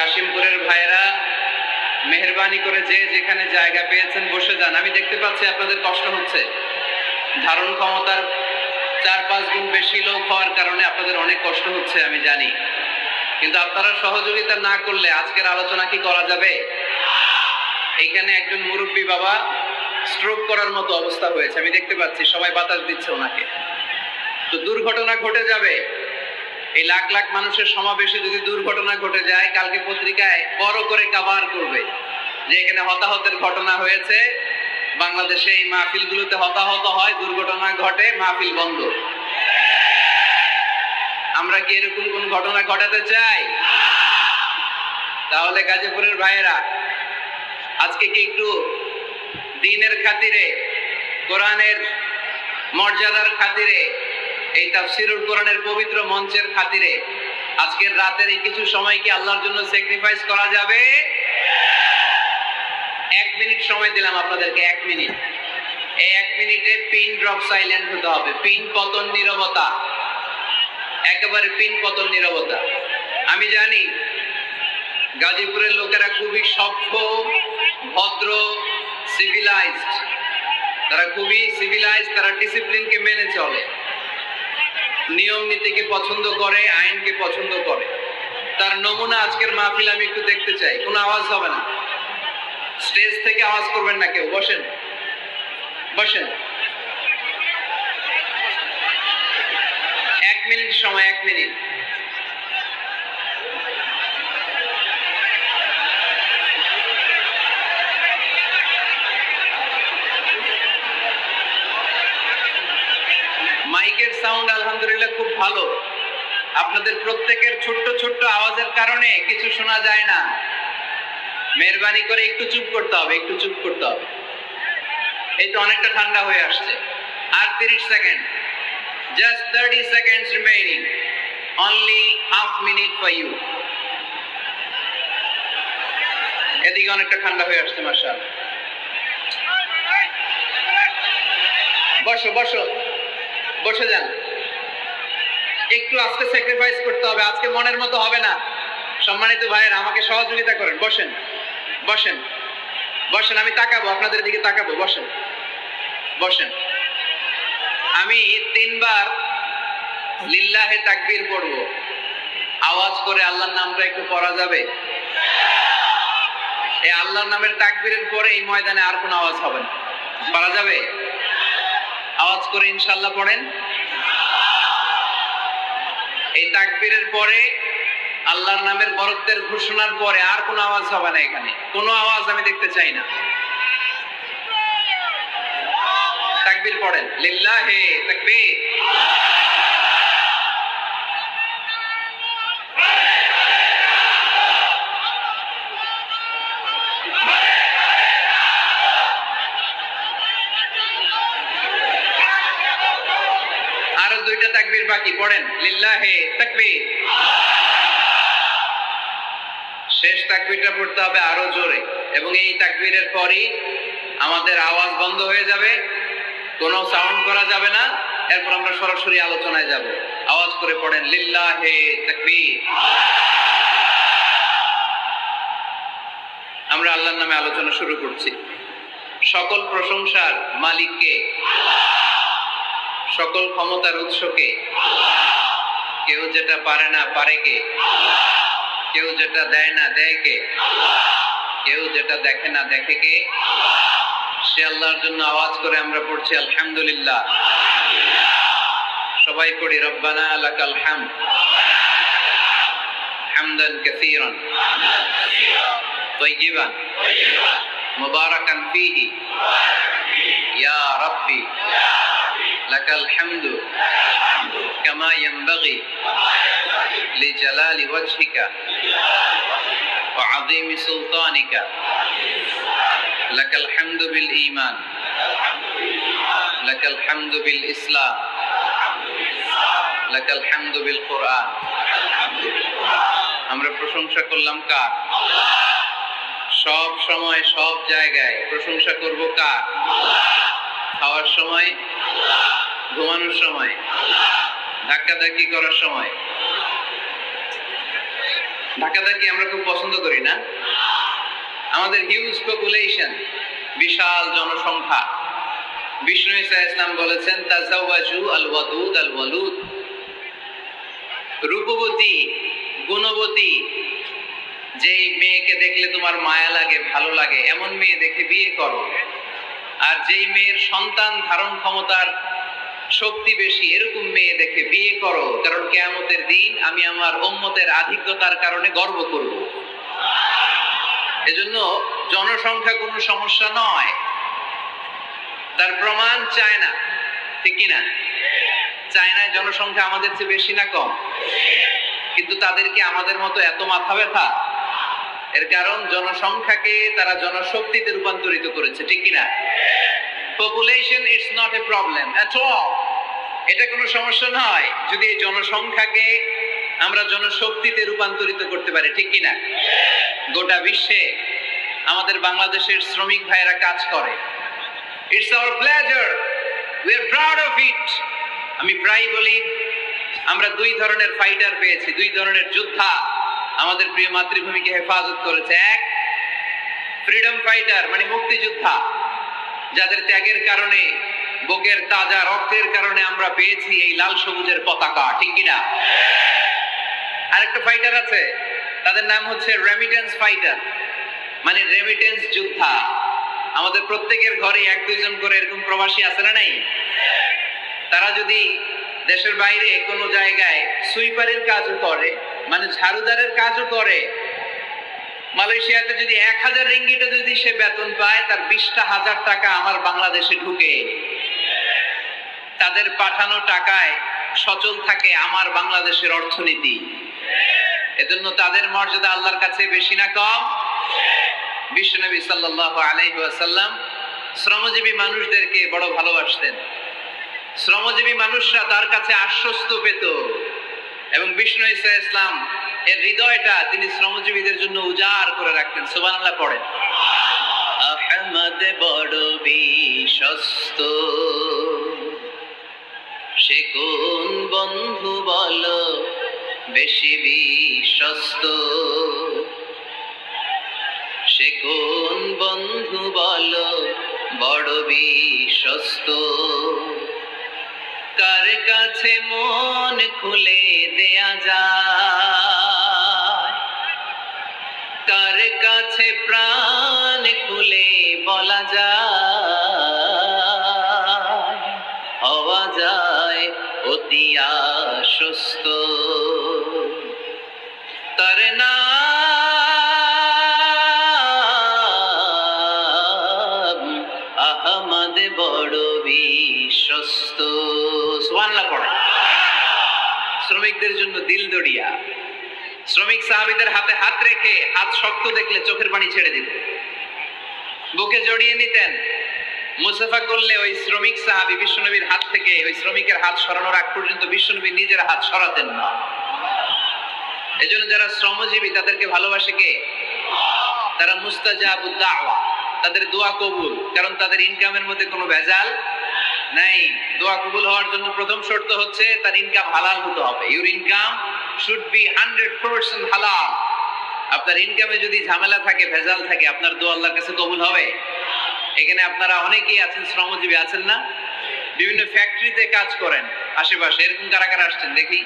কাশিমপুরের ভাইরা মেহরবানি করে যে যেখানে জায়গা পেয়েছেন, বসে যান। আমি দেখতে পাচ্ছি আপনাদের কষ্ট হচ্ছে। ধারণ ক্ষমতার চার পাঁচ গুণ বেশি লোক হওয়ার কারণে আপনাদের অনেক কষ্ট হচ্ছে, আমি জানি। কিন্তু আপনারা সহযোগিতা না করলে আজকের আলোচনা কি করা যাবে? এইখানে একজন মুরব্বী বাবা স্ট্রোক করার মতো অবস্থা হয়েছে। আমি দেখতে পাচ্ছি, সবাই বাতাস দিচ্ছে ওনাকে। তো দুর্ঘটনা ঘটে যাবে। এই লাখ লাখ মানুষের সমাবেশে যদি দুর্ঘটনা ঘটে যায়, কালকে পত্রিকায় বড় করে কাভার করবে যে এখানে হতাহতের ঘটনা হয়েছে। বাংলাদেশে এই মাহফিলগুলোতে হতাহত হয়, দুর্ঘটনা ঘটে, মাহফিল বন্ধ। আমরা কি এরকম কোন ঘটনা ঘটাতে চাই? তাহলে গাজীপুরের ভাইয়েরা, আজকে কি একটু দিনের খাতিরে, কোরআনের মর্যাদার খাতিরে এই তাফসিরুল কোরআনের পবিত্র মঞ্চের খাতিরে আজকের রাতের এই কিছু সময় কি আল্লাহর জন্য স্যাক্রিফাইস করা যাবে? এক মিনিট সময় দিলাম আপনাদেরকে, এক মিনিট। এই এক মিনিটে পিন ড্রপ সাইলেন্ট হতে হবে। পিন পতন নীরবতা। একেবারে পিন পতন নীরবতা। আমি জানি, গাজীপুরের লোকেরা খুবই সভ্য, ভদ্র সিভিলাইজড তারা খুবই সিভিলাইজ তারা ডিসিপ্লিনকে মেনে চলে। নিয়ম নীতিকে পছন্দ করে আইনকে পছন্দ করে? তার নমুনা আজকের মাহফিল আমি একটু দেখতে চাই। কোনো আওয়াজ হবে না। স্টেজ থেকে আওয়াজ করবেন না কেউ। বসেন। বসেন। এক মিনিট সময়, এক মিনিট। মাইকের সাউন্ড আলহামদুলিল্লাহ, খুব ভালো। আপনাদের প্রত্যেকের ছোট্ট ছোট্ট আওয়াজের কারণে কিছু শোনা যায় না। মেহরবানি করে একটু চুপ করতে হবে, একটু চুপ করতে হবে। এই তো অনেকটা ঠান্ডা হয়ে আসছে। আর তিরিশ second. Just thirty seconds remaining only half minute for you এদিকে অনেকটা ঠান্ডা হয়ে আসছে মার্শাল বসো বসো। বসে যান। একটু আজকে স্যাক্রিফাইস করতে হবে, আজকে মনের মতো হবে না। সম্মানিত ভাইয়ের, আমাকে সহযোগিতা করেন, বসেন বসেন বসেন, আমি তাকাবো, আপনাদের দিকে তাকাবো, বসেন বসেন। আমি তিনবার লিল্লাহে তাকবীর পড়ব। আওয়াজ করে আল্লাহর নামটা একটু পড়া যাবে? এই আল্লাহর নামের তাকবীরের পরে এই ময়দানে আর কোনো আওয়াজ হবে না। পারা যাবে? আওয়াজ করে ইনশাল্লাহ পড়েন। এই তাকবীরের পরে আল্লাহর নামের বরত্বের ঘোষণার পরে আর কোনো আওয়াজ হবে না এখানে। কোনো আওয়াজ আমি দেখতে চাই না। তাকবীর পড়েন। লিল্লাহে তাকবীর আরও দুইটা তাকবীর বাকি, পড়েন, লিল্লাহে তাকবীর। শেষ তাকবীরটা পড়তে হবে আরও জোরে, এবং এই তাকবীরের পরই আমাদের আওয়াজ বন্ধ হয়ে যাবে, কোনো সাউন্ড করা যাবে না, এরপর আমরা সরাসরি আলোচনায় যাব। আওয়াজ করে পড়েন, লিল্লাহে তাকবীর। আমরা আল্লাহর নামে আলোচনা শুরু করছি। সকল প্রশংসার মালিককে সকল ক্ষমতার উৎসকে কেউ যেটা পারে না পারে কে কেউ যেটা দেয় না দেয় কে কেউ যেটা দেখে না দেখে কে সে আল্লাহর জন্য আওয়াজ করে আমরা পড়ছি আলহামদুলিল্লাহ সবাই পড়ি রব্বানা লাকাল হামদ হামদান কাসীরান طيبا মুবারাকান ফীহি ইয়া রাব্বি লাকাল হামদু কামা ইয়ানবাগি লিজালালি ওয়াজহিকা وعظيم سلطانك لك الحمد بالإيمان لك الحمد بالإسلام لك الحمد بالقرآن আমরা প্রশংসা করলাম কার সব সময় সব জায়গায় প্রশংসা করব কার খাওয়ার সময় ঘুমানোর সময়, ধাক্কাধাক্কি করার সময়। ধাক্কাধাক্কি আমরা খুব পছন্দ করি, না? আমাদের হিউজ পপুলেশন বিশাল জনসংখ্যা। বিষ্ণু ইসা ইসলাম বলেছেন, তাজাওয়াজু আল ওয়াদুদ আল ওয়ালুদ রূপবতী, গুণবতী, যেই মেয়েকে দেখলে তোমার মায়া লাগে, ভালো লাগে, এমন মেয়ে দেখে বিয়ে করো। আর যেই মেয়ের সন্তান ধারণ ক্ষমতার শক্তি বেশি, এরকম মেয়ে দেখে বিয়ে করো, কারণ কেয়ামতের দিন আমি আমার উম্মতের আধিক্যতার কারণে গর্ব করব। এজন্য জনসংখ্যা কোনো সমস্যা নয়। তার প্রমাণ চায়না, ঠিক কিনা? চায়নায় জনসংখ্যা আমাদের চেয়ে বেশি না কম? কিন্তু তাদেরকে আমাদের মতো এত মাথা ব্যথা এর কারণ জনসংখ্যাকে তারা জনশক্তিতে রূপান্তরিত করেছে, ঠিক কিনা? Population it's not a problem at কোনো সমস্যা নয় যদি এই জনসংখ্যাকে আমরা জনশক্তিতে রূপান্তরিত করতে পারি, ঠিক কিনা? গোটা বিশ্বে আমাদের বাংলাদেশের শ্রমিক ভাইয়েরা কাজ করে। It's our pleasure we are proud of it আমি প্রায় বলি, আমরা দুই ধরনের ফাইটার পেয়েছি, দুই ধরনের যোদ্ধা। আমাদের প্রিয় মাতৃভূমিকে হেফাজত করেছে এক ফ্রিডম ফাইটার মানে মুক্তিযোদ্ধা, যাদের ত্যাগের কারণে, বুকের তাজা রক্তের কারণে আমরা পেয়েছি এই লাল সবুজের পতাকা, ঠিক কিনা? আরেকটা ফাইটার আছে, তাদের নাম হচ্ছে রেমিটেন্স ফাইটার মানে রেমিটেন্স যোদ্ধা। আমাদের প্রত্যেকের ঘরে এক দুইজন করে এরকম প্রবাসী আছে না নাই? তারা যদি দেশের বাইরে কোনো জায়গায় সুইপারের কাজও করে মানে ঝাড়ুদারের কাজও করে। মালয়েশিয়াতে যদি এক হাজার রিঙ্গিটও যদি সে বেতন পায়, তার বিশটা হাজার টাকা আমার বাংলাদেশে ঢুকে। তাদের পাঠানো টাকায় সচল থাকে আমার বাংলাদেশের অর্থনীতি। এজন্য তাদের মর্যাদা আল্লাহর কাছে বেশি না কম? বিশ্বনবী সাল্লাল্লাহু আলাইহি ওয়াসাল্লাম শ্রমজীবী মানুষদেরকে বড় ভালোবাসতেন। শ্রমজীবী মানুষরা তার কাছে আশ্বস্ত পেত। এবং বিষ্ণু ইসা ইসলাম এর হৃদয়টা তিনি শ্রমজীবীদের জন্য উজাড় করে রাখতেন। সুবহানাল্লাহ, পড়েন। আহমদ বড় বিশ্বস্ত। সে কোন বন্ধু বল বেশি বিশ্বস্ত? সে কোন বন্ধু বল বড় বিশ্বস্ত? কার কাছে মন খুলে দেয়া যায়? কার কাছে প্রাণ খুলে বলা যায়? হওয়া যায় অতি আশ্বস্ত। তার নাম আহমদ বড় বিশ্বস্ত। সুবহানাল্লাহ পড়ে। শ্রমিকদের জন্য দিল দড়িয়া। শ্রমিক সাহাবীদের হাতে হাত রেখে হাত শক্ত দেখলে চোখের পানি ছেড়ে দিতেন বুকে জড়িয়ে নিতেন। মুসাফা করলে ওই শ্রমিক সাহাবী বিশ্বনবীর হাত থেকে ওই শ্রমিকের হাত সরানোর আগ পর্যন্ত বিশ্বনবী নিজের হাত সরাতেন না। এজন্য যারা শ্রমজীবী, তাদেরকে ভালোবাসে কে? তারা মুস্তাজাবুদ দাওয়া। তাদের দোয়া কবুল। কারণ তাদের ইনকামের মধ্যে কোনো ভেজাল নাই, দোয়া কবুল হওয়ার জন্য প্রথম শর্ত হচ্ছে তার ইনকাম হালাল হতে হবে। Your income should be hundred percent হালাল আপনার ইনকামে যদি ঝামেলা থাকে, ভেজাল থাকে, আপনার দোয়া আল্লাহর কাছে কবুল হবে? এখানে আপনারা অনেকেই আছেন, শ্রমজীবী আছেন না? বিভিন্ন ফ্যাক্টরিতে কাজ করেন, আশেপাশে। এরকম কারা কারা আসছেন? দেখি।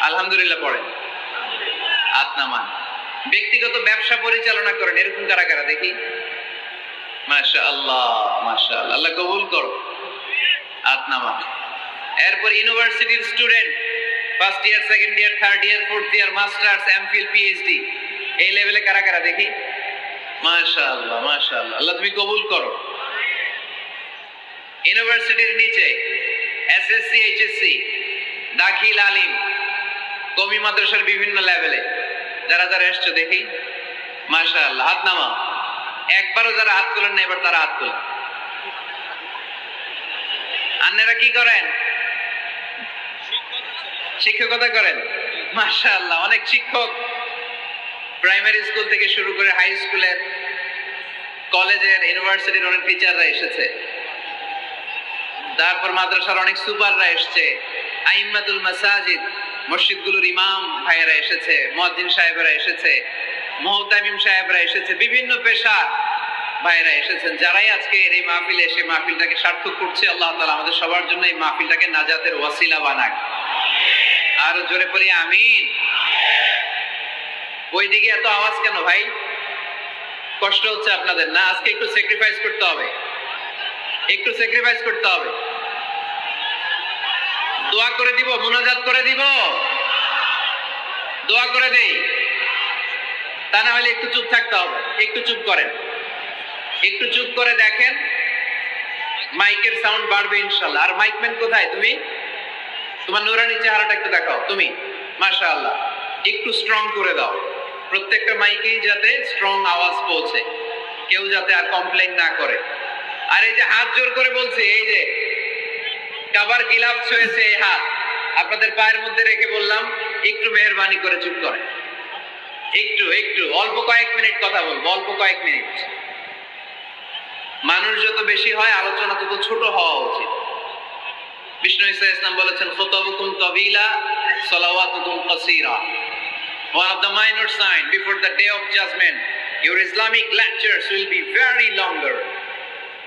আলহামদুলিল্লাহ পড়েন। হাত নামান। ব্যক্তিগত ব্যবসা পরিচালনা করেন, এরকম কারা কারা? দেখি। মাশা আল্লাহ মাশা আল্লাহ আল্লাহ কবুল করো হাত নামান এরপর ইউনিভার্সিটির student first year second year third year fourth year masters MPhil PhD এই লেভেলে কারা কারা দেখি? মাশাআল্লাহ মাশাআল্লাহ। আল্লাহ তুমি কবুল করো। ইউনিভার্সিটির নিচে এসএসসি এইচএসসি দাখিল আলিম কমি মাদ্রাসার বিভিন্ন লেভেলে যারা যারা এসছো দেখি। মাশাআল্লাহ, হাত নামা একবারও যারা হাত তোলেন না, এবার তারা হাত তোলেন। আন্নারা কি করেন? শিক্ষকতা করেন। মাশাআল্লাহ, অনেক শিক্ষক। প্রাইমারি স্কুল থেকে শুরু করে হাই স্কুলের, কলেজের, ইউনিভার্সিটির অনেক টিচাররা এসেছে। তারপর মাদ্রাসার অনেক সুপাররা এসেছে। আইম্মাতুল মাসাজিদ, মসজিদগুলোর ইমাম ভাইয়েরা এসেছে মুয়াজ্জিন সাহেবরা এসেছে। মুহতামিম সাহেবরা এসেছে, বিভিন্ন পেশা ভাইয়েরা এসেছেন। যারাই আজকে এই মাহফিলে এসে মাহফিলটাকে সার্থক করছে, আল্লাহ তাআলা আমাদের সবার জন্য এই মাহফিলটাকে নাজাতের ওয়াসিলা বানাক। আরও জোরে পড়ি আমিন। ওইদিকে এত আওয়াজ কেন ভাই? কষ্ট হচ্ছে আপনাদের না? আজকে একটু স্যাক্রিফাইস করতে হবে। একটু স্যাক্রিফাইস করতে হবে। দোয়া করে দিব, মোনাজাত করে দিব। দোয়া করে দেই। তা না হলে একটু চুপ থাকতে হবে। একটু চুপ করেন। একটু চুপ করে দেখেন, মাইকের সাউন্ড বাড়বে ইনশাল্লাহ আর মাইকম্যান কোথায় তুমি? তোমার নুরানি চেহারাটা একটু দেখাও। তুমি? মাশাআল্লাহ। একটু স্ট্রং করে দাও। প্রত্যেকটা মাইকেই যাতে স্ট্রং আওয়াজ পৌঁছে। কেউ যাতে আর কমপ্লেন না করে। আর এই যে হাত জোর করে বলছে, এই যে কাবার গিলাফ ছুঁয়েছে এই হাত। আপনাদের পায়ের মধ্যে রেখে বললাম, একটু মেহরবানি করে চুপ করে একটু একটু অল্প কয়েক মিনিট কথা বলব অল্প কয়েক মিনিট। মানুষ যত বেশি হয় আলোচনা তত ছোট হওয়া উচিত। বিষ্ণু ইসা ইসলাম বলেছেন খুতাবুকুম তাবিলা সালাওয়াতুকুম কাসীরা। One of the minor sign before the day of judgment, your Islamic lectures will be very longer,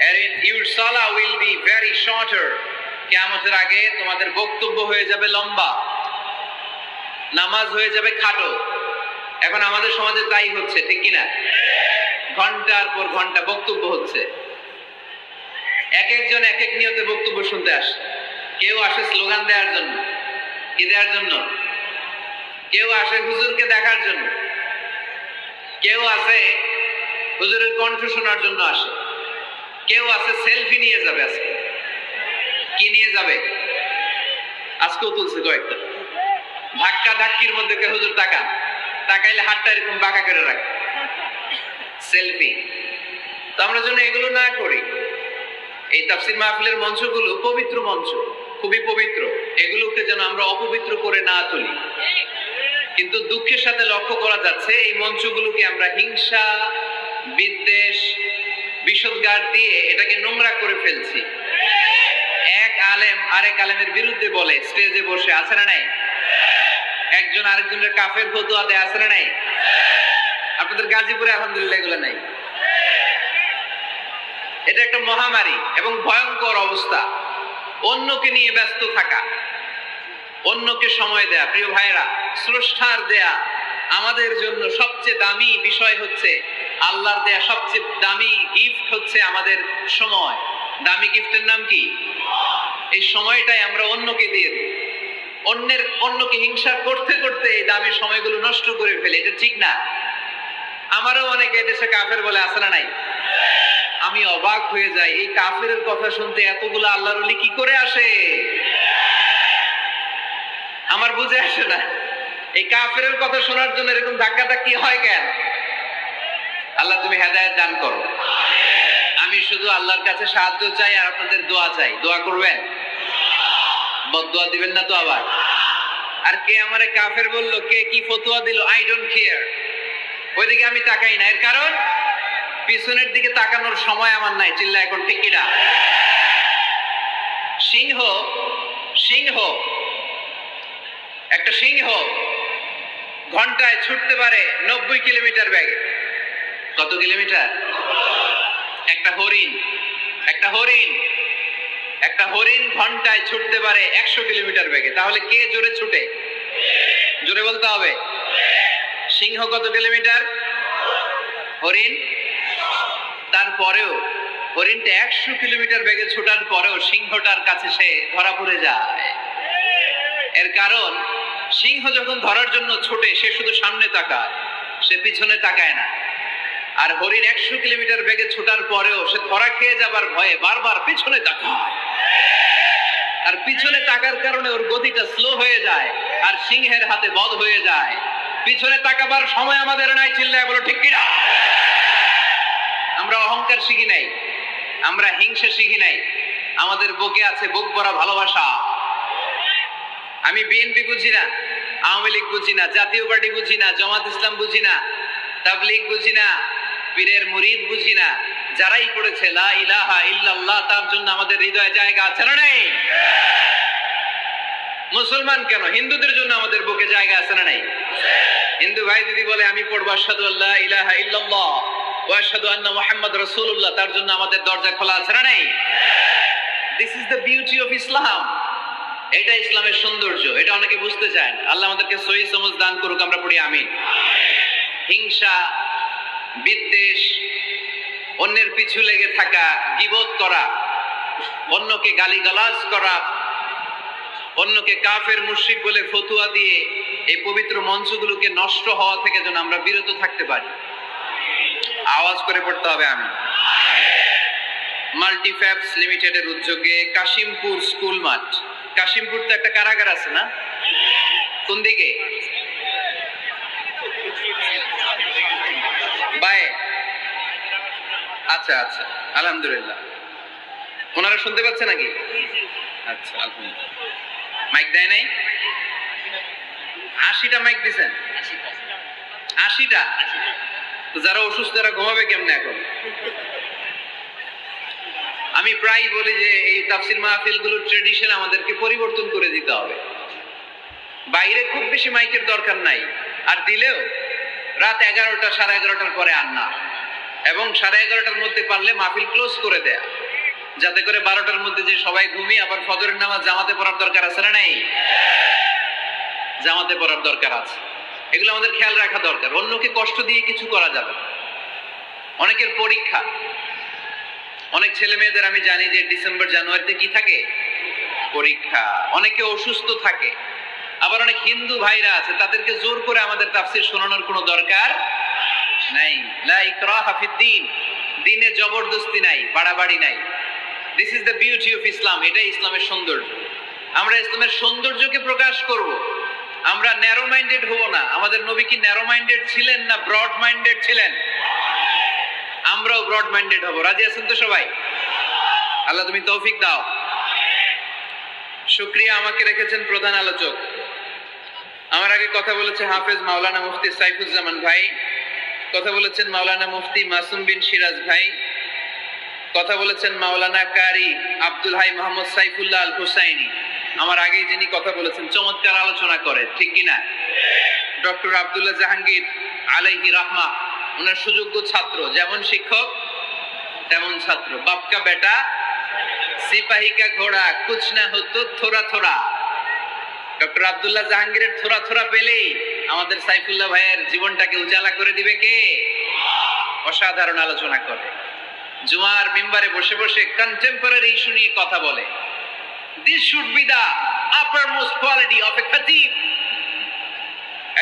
and your salah will be very shorter. কিয়ামতের আগে তোমাদের বক্তব্য হয়ে যাবে লম্বা নামাজ হয়ে যাবে খাটো। এখন আমাদের সমাজে তাই হচ্ছে, ঠিক কিনা? ঘণ্টার পর ঘণ্টা বক্তব্য হচ্ছে। এক একজন এক এক নিয়তে বক্তব্য শুনতে আসে। কেউ আসে স্লোগান দেওয়ার জন্য। কি দেওয়ার জন্য? কেউ আসে হুজুরকে দেখার জন্য। কেউ আসে হুজুরের কণ্ঠ শোনার জন্য আসে। কেউ আছে সেলফি নিয়ে যাবে আজকে। কি নিয়ে যাবে? আজকেও তুলছে কয়েকটা। ধাক্কা ধাক্কির মধ্যে কে হুজুর তাকান? তাকাইলে হাতটা এরকম বাঁকা করে রাখে। সেলফি তো আমরা যেন এগুলো না করি। এই তাফসির মাহফিলের মঞ্চগুলো পবিত্র মঞ্চ, খুবই পবিত্র। এগুলোকে যেন আমরা অপবিত্র করে না তুলি। কিন্তু দুঃখের সাথে লক্ষ্য করা যাচ্ছে, এই মঞ্চগুলোকে আমরা হিংসা, বিদ্বেষ, বিষদগার দিয়ে এটাকে নোংরা করে ফেলছি। এক আলেম আরেক আলেমের বিরুদ্ধে বলে, স্টেজে বসে, আছে না নাই? একজন আরেকজনের কাফের ফতুয়া দেয় আছে না নাই? আপনাদের গাজীপুরে আলহামদুলিল্লাহ এগুলো নাই। এটা একটা মহামারী এবং ভয়ঙ্কর অবস্থা। অন্যকে নিয়ে ব্যস্ত থাকা, অন্যকে সময় দেয়া। প্রিয় ভাইরা স্রষ্টার দেয়া আমাদের জন্য সবচেয়ে দামি বিষয় হচ্ছে, আল্লাহর দেয়া সবচেয়ে দামি গিফট হচ্ছে আমাদের সময়। দামি গিফটের নাম কি? এই সময়টাই আমরা অন্যকে দিয়ে দিই। অন্যের, অন্যকে হিংসা করতে করতে এই দামি সময়গুলো নষ্ট করে ফেলে। এটা ঠিক না। আমারও অনেকে দেশে কাফের বলে আসে না নাই? আমি অবাক হয়ে যাই। এই কাফের কথা শুনতে এতগুলো আল্লাহর ওলি কি করে আসে? আমার বুঝে আসে না। এই কাফের কথা শোনার জন্য এরকম ধাক্কা ধাক্কি হয় কেন? আল্লাহ, তুমি হেদায়ত দান করো। আমি শুধু আল্লাহর কাছে সাহায্য চাই আর আপনাদের দোয়া চাই। দোয়া করবেন? বদোয়া দিবেন না তো আবার? আর কে আমারে কাফের বলল, কে কি ফতুয়া দিল? আই ডোন্ট কেয়ার ওইদিকে আমি তাকাই না। এর কারণ? পিছনের দিকে তাকানোর সময় আমার নাই। চিল্লা এখন ঠিক কিনা? সিংহ সিংহ। একটা সিংহ ঘন্টায় ছুটতে পারে নব্বই কিলোমিটার ব্যাগে। কত কিলোমিটার? একটা হরিণ। একটা হরিণ। একটা হরিণ ঘন্টায় ছুটতে পারে একশো কিলোমিটার বেগে। তাহলে কে জোরে ছুটে? জোরে বলতে হবে। সিংহ কত কিলোমিটার? হরিণ। তারপরেও হরিণটা একশো কিলোমিটার বেগে ছোটার পরেও সিংহটার কাছে সে ধরা পড়ে যায়। এর কারণ, সিংহ যখন ধরার জন্য ছোটে, সে শুধু সামনে তাকায়, সে পিছনে তাকায় না। আর হরিণ একশো কিলোমিটার বেগে ছোটার পরেও সে ধরা খেয়ে যাবার ভয়ে বারবার পিছনে তাকায়। আর পিছনে তাকার কারণে ওর গতিটা স্লো হয়ে যায় আর সিংহের হাতে বধ হয়ে যায়। পিছনে তাকাবার সময় আমাদের নাই চিল্লায় বলো, ঠিক কিনা? আমরা অহংকার শিখি নাই, আমরা হিংসা শিখি নাই। আমাদের বুকে আছে বুক ভরা ভালোবাসা। আমি বিএনপি বুঝি না, আওয়ামী লীগ বুঝি না, জাতীয় পার্টি বুঝি না, জামাত ইসলাম বুঝি না, তাবলিগ বুঝি না পীরের মুরিদ বুঝি না। যারাই পড়েছে, লা ইলাহা ইল্লাল্লাহ তার জন্য আমাদের হৃদয়ে জায়গা আছে না নেই? মুসলমান কেন? হিন্দুদের জন্য আমাদের বুকে জায়গা আছে না নাই? হিন্দু ভাই দিদি বলে, আমি পড়ব, আশহাদু আল্লাহ ইলাহা ইল্লাল্লাহ ওয়া আশহাদু আন্না মুহাম্মদ রাসূলুল্লাহ। তার জন্য আমাদের দরজা খোলা আছে না নাই? This is the beauty of Islam এটা ইসলামের সৌন্দর্য। এটা অনেকে বুঝতে চায় আল্লাহ আমাদেরকে সহি সমজ দান করুক, আমরা পড়ি আমিন। হিংসা বিদ্বেষ, অন্যের পিছু লেগে থাকা গিবোধ করা, অন্যকে গালিগালাজ করা, অন্যকে কাফের মুশরিক বলে ফতুয়া দিয়ে এই পবিত্র মঞ্চগুলোকে নষ্ট হওয়া থেকে যেন আমরা বিরত থাকতে পারি। আওয়াজ করে পড়তে হবে আমি মাল্টিফ্যাপস লিমিটেডের উদ্যোগে কাশিমপুর স্কুল মাঠ। কাশিমপুর তো একটা কারাগার আছে না? কোন দিকে? আচ্ছা আচ্ছা। আলহামদুলিল্লাহ। ওনারা শুনতে পাচ্ছে নাকি? আচ্ছা আলহামদুলিল্লাহ। মাইক দেয় নাই? আশিটা মাইক দিছেন? আশিটা? তো যারা অসুস্থ, তারা ঘুমাবে কেমনে এখন? আমি প্রায় বলি যে এই তাফসির মাহফিলগুলোর ট্রেডিশন আমাদেরকে পরিবর্তন করে দিতে হবে। বাইরে খুব বেশি মাইকের দরকার নাই। আর দিলেও রাত এগারোটা, সাড়ে এগারোটার পরে আর না। এবং সাড়ে এগারোটার মধ্যে পারলে মাহফিল ক্লোজ করে দেয়া। যাতে করে বারোটার মধ্যে যে সবাই ঘুমিয়ে আবার ফজরের নামাজ জামাতে পড়ার দরকার আছে না নাই? জামাতে পড়ার দরকার আছে। এগুলো আমাদের খেয়াল রাখা দরকার। অন্যকে কষ্ট দিয়ে কিছু করা যাবে অনেকের পরীক্ষা। অনেক ছেলে মেয়েদের আমি জানি যে ডিসেম্বর, জানুয়ারিতে কি থাকে? পরীক্ষা। অনেকে অসুস্থ থাকে। আবার অনেক হিন্দু ভাইরা আছে, তাদেরকে জোর করে আমাদের তাফসির শোনানোর কোনো দরকার নাই। দিনে। জবরদস্তি নাই, বাড়াবাড়ি নাই। This is the beauty of Islam এটাই ইসলামের সৌন্দর্য। আমরা ইসলামের সৌন্দর্যকে প্রকাশ করব। আমরা ন্যারো মাইন্ডেড হব না। আমাদের নবী কি ন্যারো মাইন্ডেড ছিলেন না ব্রড মাইন্ডেড ছিলেন? আমরাও ব্রড মাইন্ডেড হব। রাজি আছেন তো সবাই? আল্লাহ তুমি তৌফিক দাও। শুক্রিয়া আমাকে রেখেছেন প্রধান আলোচক। আমার আগে কথা বলেছে হাফেজ মাওলানা মুফতি সাইফুজ্জামান ভাই। কথা বলেছেন মাওলানা মুফতি মাসুম বিন সিরাজ ভাই। কথা বলেছেন মাওলানা কারি আব্দুল হাই মোহাম্মদ সাইফুল্লাহ আল হুসাইনি। আমার আগেই যিনি কথা বলেছেন, চমৎকার আলোচনা করে, ঠিক কিনা? ডক্টর আব্দুল্লাহ জাহাঙ্গীর আলাইহি রাহমা ওনার সুযোগ্য ছাত্র, যেমন শিক্ষক, তেমন ছাত্র। বাপকা বেটা, সিপাহিকা ঘোড়া কুছ না হতো থোড়া থোড়া। ডক্টর আবদুল্লাহ জাহাঙ্গীরের থোড়া থোড়া পেলেই আমাদের সাইফুল্লাহ ভাইয়ের জীবনটাকে উজালা করে দিবে কে? অসাধারণ আলোচনা করে। জুমার মেম্বারে বসে বসে কন্টেম্পোরারি ইস্যু নিয়ে কথা বলে। This should be the upper most quality of a খতিব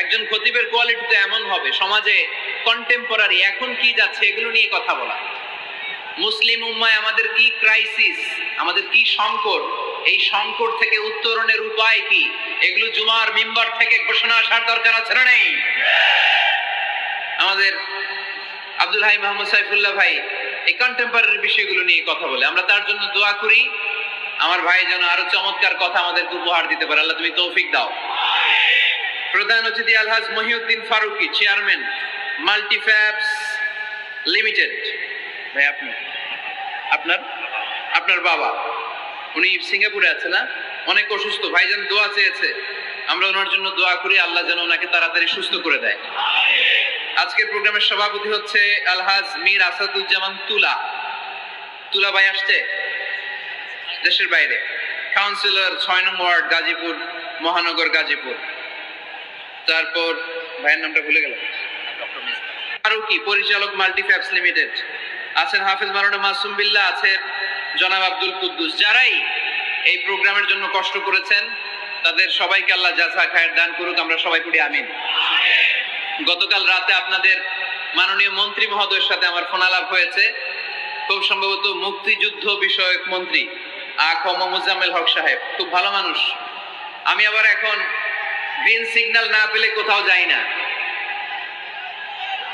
একজন খতিবের কোয়ালিটি তো এমন হবে, সমাজে কন্টেম্পোরারি এখন কি যাচ্ছে এগুলো নিয়ে কথা বলা। মুসলিম উম্মায় আমাদের কি ক্রাইসিস আমাদের কি সংকট এই সংকট থেকে উত্তরণের উপায় কি? এগুলো জুমার মিম্বার থেকে ঘোষণা আসার দরকার আছে না নেই? আমাদের আব্দুল হাই মোহাম্মদ সাইফুল্লাহ ভাই এই কন্টেম্পোরারি বিষয়গুলো নিয়ে কথা বলে। আমরা তার জন্য দোয়া করি। আমার ভাই যেন আরও চমৎকার কথা আমাদেরকে উপহার দিতে পারে। আল্লাহ তুমি তৌফিক দাও। প্রধান অতিথি আলহাজ মহিউদ্দিন ফারুকি চেয়ারম্যান মাল্টিফ্যাপস লিমিটেড ভাই, আপনি? আপনার? আপনার বাবা? উনি সিঙ্গাপুরে আছে না? অনেক অসুস্থ। ভাইজান দোয়া চেয়েছে। আমরা ওনার জন্য দোয়া করি, আল্লাহ যেন ওনাকে তাড়াতাড়ি সুস্থ করে দেয়। আজকের প্রোগ্রামের সভাপতি হচ্ছে আলহাজ মীর আসাদুজ্জামান তুলা। তুলা ভাই আসছে? দেশের বাইরে। কাউন্সিলর ছয় নম্বর ওয়ার্ড, গাজীপুর, মহানগর গাজীপুর। তারপর, ভাইয়ের নামটা ভুলে গেলাম। কি? পরিচালক মাল্টিফ্যাপস লিমিটেড। আছেন হাফিজ মারানা মাসুম বিল্লাহ আছেন জনাব আব্দুল কুদ্দুস, যারাই এই প্রোগ্রামের জন্য কষ্ট করেছেন, তাদের সবাইকে আল্লাহ জাযা খায়ের দান করুক, আমরা সবাই পড়ি আমিন। গতকাল রাতে আপনাদের মাননীয় মন্ত্রী মহোদয়ের সাথে আমার ফোন আলাপ হয়েছে। খুব সম্ভবত মুক্তিযুদ্ধ বিষয়ক মন্ত্রী আখম মুজাম্মেল হক সাহেব, খুব ভালো মানুষ। আমি আবার এখন গ্রিন সিগন্যাল না পেলে কোথাও যাই না।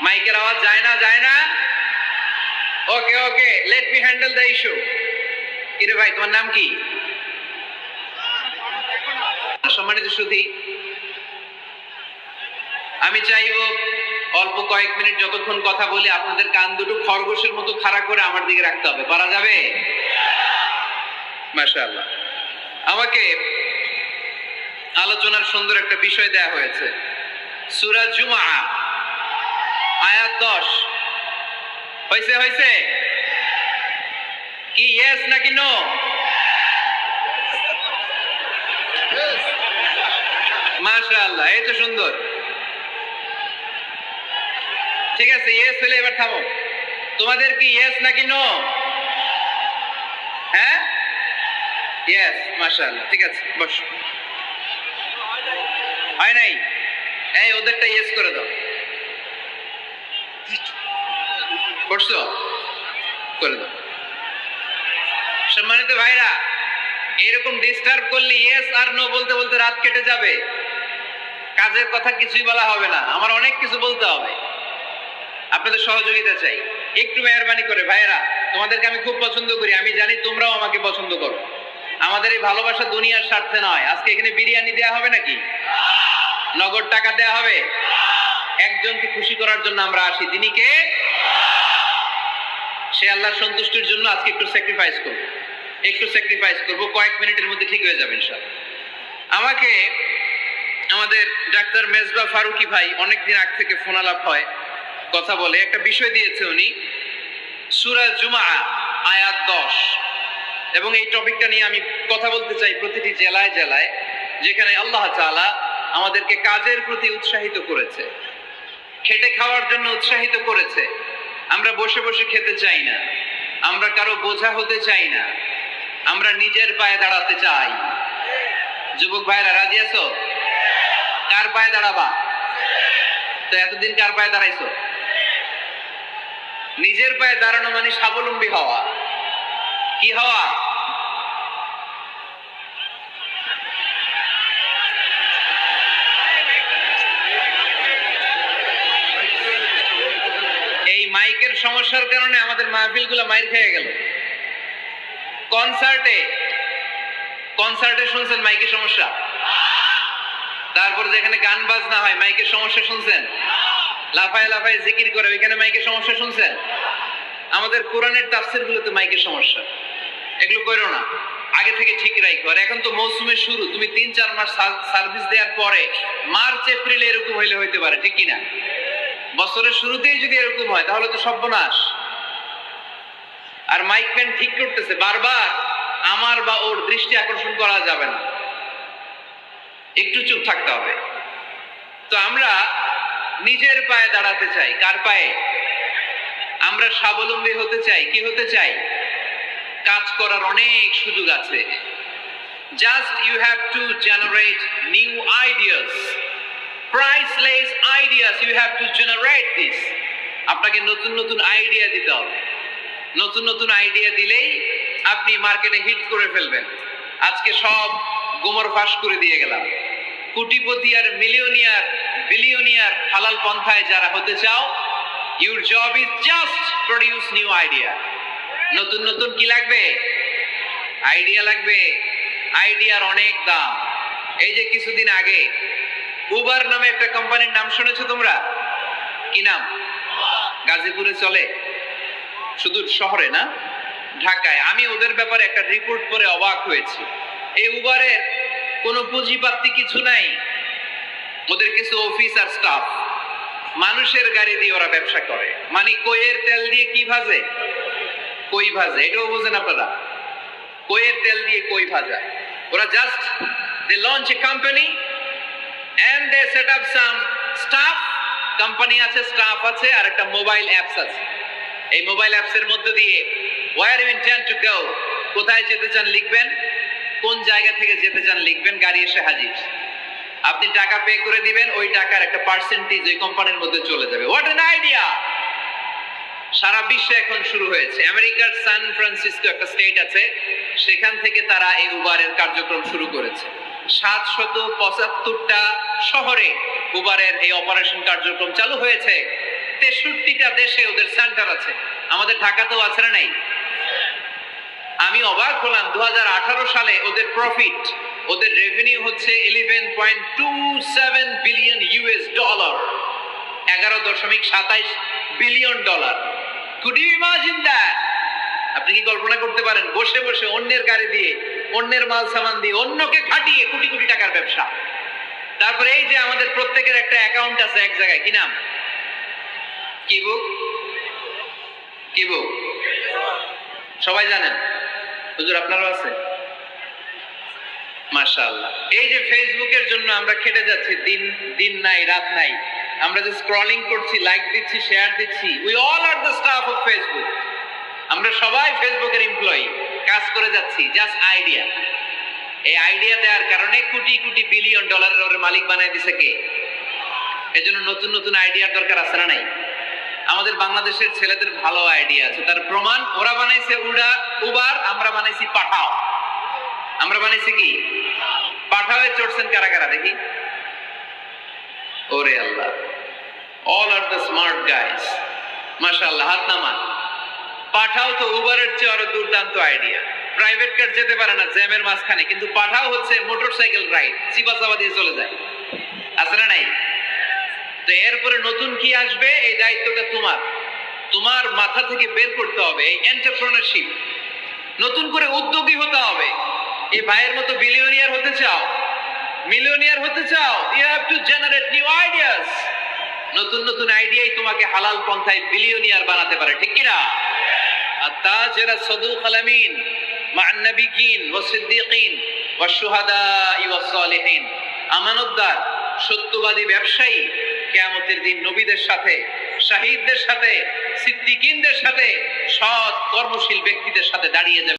মাইকের আওয়াজ যায় না যায় না। Okay okay let me handle the issue কিরে ভাই, তোমার নাম কি? সম্মানিত সুধী, আমি চাইব অল্প কয়েক মিনিট যতক্ষণ কথা বলি, আপনাদের কান দুটো খরগোশের মতো খাড়া করে আমার দিকে রাখতে হবে। পারা যাবে? মাশাআল্লাহ। আমাকে আলোচনার সুন্দর একটা বিষয় দেয়া হয়েছে। সূরা জুমআ, আয়াত 10 হয়েছে হয়েছে কি ইয়েস নাকি নো মাশাআল্লাহ, এই তো সুন্দর। ঠিক আছে ইয়েস হলে এবার থামো। তোমাদের কি ইয়েস নাকি নো হ্যাঁ? ইয়েস মাশাআল্লাহ, ঠিক আছে, বস। হয় নাই? এই, ওদেরটা ইয়েস করে দাও। করছ করে দাও। সম্মানিত ভাইরা, এরকম ডিস্টার্ব করলে ইয়েস আর নো বলতে বলতে রাত কেটে যাবে। কাজের কথা কিছুই বলা হবে না, আমার অনেক কিছু বলতে হবে। আপনাদের সহযোগিতা চাই। একটু মেহরবানি করে ভাইয়েরা তোমাদেরকে আমি খুব পছন্দ করি, আমি জানি তোমরাও আমাকে পছন্দ করো। আমাদের এই ভালোবাসা দুনিয়ার স্বার্থে নয়। আজকে এখানে বিরিয়ানি দেয়া হবে নাকি? নগদ টাকা দেয়া হবে? একজনকে খুশি করার জন্য আমরা আসি। তিনি কে? সে আল্লাহর সন্তুষ্টির জন্য আজকে একটু স্যাক্রিফাইস করব একটু স্যাক্রিফাইস করব, কয়েক মিনিটের মধ্যে ঠিক হয়ে যাবে ইনশাআল্লাহ। আমাকে আমাদের ডাক্তার মেজবা ফারুকি ভাই অনেকদিন আগ থেকে ফোন আলাপ হয়, কথা বলে। একটা বিষয় দিয়েছে উনি, সূরা জুমা আয়াত 10 এবং এই টপিকটা নিয়ে আমি কথা বলতে চাই প্রতিটি জেলায় জেলায়, যেখানে আল্লাহ তাআলা আমাদেরকে কাজের প্রতি উৎসাহিত করেছে, খেটে খাওয়ার জন্য উৎসাহিত করেছে। আমরা বসে বসে খেতে চাই না, আমরা কারও বোঝা হতে চাই না আমরা নিজের পায়ে দাঁড়াতে চাই। যুবক ভাইরা, রাজি আছো? কার পায়ে দাঁড়াবা? তো এতদিন কার পায়ে দাঁড়াইছো? নিজের পায়ে দাঁড়ানো মানে স্বাবলম্বী হওয়া। কি হওয়া? এই মাইকের সমস্যার কারণে আমাদের মাহফিলগুলো মাইর খেয়ে গেল। কনসার্টে কনসার্টে শুনছেন মাইকের সমস্যা? তারপর যেখানে গান বাজনা হয়, মাইকের সমস্যা শুনছেন? লাফায় লাফায় জিকির করে, ওইখানে মাইকের সমস্যা শুনছেন? আমাদের কোরআনের তাফসির গুলোতে মাইকের সমস্যা। এগুলো করো না। আগে থেকে ঠিক রাখো আর এখন তো মৌসুমের শুরু। তুমি তিন, চার মাস সার্ভিস দেওয়ার পরে মার্চ, এপ্রিলে এরকম হইলে হইতে পারে, ঠিক কিনা? বছরের শুরুতেই যদি এরকম হয়, তাহলে তো সর্বনাশ। আর মাইক ম্যান ঠিক করতেছে, বারবার আমার বা ওর দৃষ্টি আকর্ষণ করা যাবে না। একটু চুপ থাকতে হবে। তো আমরা নিজের পায়ে দাঁড়াতে চাই। কার পায়ে? আমরা স্বাবলম্বী হতে চাই। কি হতে চাই? কাজ করার অনেক সুযোগ আছে। Just you have to generate new ideas priceless ideas you have to generate this আপনাকে নতুন নতুন আইডিয়া দিতে হবে। নতুন নতুন আইডিয়া দিলেই আপনি মার্কেটে হিট করে ফেলবেন। আজকে সব গোমর ফাঁস করে দিয়ে গেলাম। কোটিপতি আর মিলিয়নিয়ার বিলিয়নিয়ার হালাল পন্থায় যারা হতে চাও your job is just produce new idea নতুন নতুন কি লাগবে? আইডিয়া লাগবে। আইডিয়ার অনেক দাম। এই যে কিছুদিন আগে উবার নামে একটা কোম্পানির নাম শুনেছো তোমরা? কি নাম? গাজীপুরে চলে। শুধু শহরে না, ঢাকায়। আমি ওদের ব্যাপারে একটা রিপোর্ট করে অবাক হয়েছি। এই উবারের কোনো পুঁজিপাতি কিছু নাই। ওদের কিছু অফিস আর স্টাফ মানুষের গাড়ি দিয়ে ওরা ব্যবসা করে। মানে কইয়ের তেল দিয়ে কি ভাজে? কই ভাজে? এটাও বোঝেন আপনারা। কইয়ের তেল দিয়ে কই ভাজা? ওরা just they launch a company and they set up some staff company আছে স্টাফ আছে, আর একটা মোবাইল অ্যাপস আছে। এই মোবাইল অ্যাপস এর মধ্যে দিয়ে where you intend to go কোথায় যেতে চান লিখবেন, কোন জায়গা থেকে যেতে চান লিখবেন, গাড়ি এসে হাজির। আপনি টাকা পে করে দিবেন, ওই টাকার একটা পার্সেন্টেজ ওই কোম্পানির মধ্যে চলে যাবে। হোয়াট এন আইডিয়া সারা বিশ্বে এখন শুরু হয়েছে। আমেরিকার সান ফ্রান্সিসকো একটা স্টেট আছে, সেখান থেকে তারা এই উবারের কার্যক্রম শুরু করেছে। সাতশত পঁচাত্তরটা শহরে উবারের এই অপারেশন কার্যক্রম চালু হয়েছে। তেষট্টিটা দেশে ওদের সেন্টার আছে। আমাদের ঢাকাতেও আছে না নাই? আমি অবাক হলাম দু সালে ওদের প্রফিট ওদের রেভিনিউ হচ্ছে eleven point two seven billion US dollar এগারো দশমিক সাতাইশ billion dollar could you imagine that আপনি কি কল্পনা করতে পারেন, বসে বসে অন্যের গাড়ি দিয়ে, অন্যের মাল সামান দিয়ে, অন্যকে খাটিয়ে কোটি কোটি টাকার ব্যবসা। তারপরে এই যে আমাদের প্রত্যেকের একটা অ্যাকাউন্ট আছে এক জায়গায়, কি নাম? কি বুক কি বুক সবাই জানেন? হুজুর আপনারও আছে? মাশাআল্লাহ। এই যে ফেসবুকের জন্য আমরা খেটে যাচ্ছি, দিন দিন নাই, রাত নাই। আমরা যে স্ক্রলিং করছি লাইক দিচ্ছি শেয়ার দিচ্ছি we all are the stuff of Facebook আমরা সবাই ফেসবুকের এমপ্লয়ি কাজ করে যাচ্ছি জাস্ট আইডিয়া এই আইডিয়া দেওয়ার কারণে কোটি কোটি বিলিয়ন ডলারের মালিক বানায় দিছে কে? এজন্য নতুন নতুন আইডিয়ার দরকার আছে না নাই? আমাদের বাংলাদেশের ছেলেদের ভালো আইডিয়া আছে। তার প্রমাণ, ওরা বানাইছে উড়া, উবার, আমরা বানাইছি পাঠাও। আমরা বানাইছি কি? পাঠাওয়ে চড়ছেন কারা কারা, দেখি। ওরে আল্লাহ। All are the smart guys মাশাআল্লাহ, হাত নামান। পাঠাও তো উবারের চেয়ে আরও দুর্দান্ত আইডিয়া প্রাইভেট কার যেতে পারে না, জ্যামের মাঝখানে। কিন্তু পাঠাও হচ্ছে মোটরসাইকেল রাইড চাপা দিয়ে চলে যায়। আছে না নাই? তো এরপরে নতুন কি আসবে? এই দায়িত্বটা তোমার। তোমার মাথা থেকে বের করতে হবে এই এন্টারপ্রেনারশিপ নতুন করে উদ্যোগী হতে হবে। এই ভাইয়ের মতো বিলিয়নিয়ার হতে চাও মিলিয়নিয়ার হতে চাও you have to generate new ideas নতুন নতুন আইডিয়াই তোমাকে হালাল পন্থায় বিলিয়নিয়ার বানাতে পারে, ঠিক কিনা? আর তা যারা সদু খালামিন মান্নাবিকিন ও সিদ্দিকিন ও সুহাদা ইউ আমানতদার, সত্যবাদী ব্যবসায়ী কেয়ামতের দিন নবীদের সাথে শাহিদদের সাথে সিদ্দিকিনদের সাথে সৎ কর্মশীল ব্যক্তিদের সাথে দাঁড়িয়ে যাবে।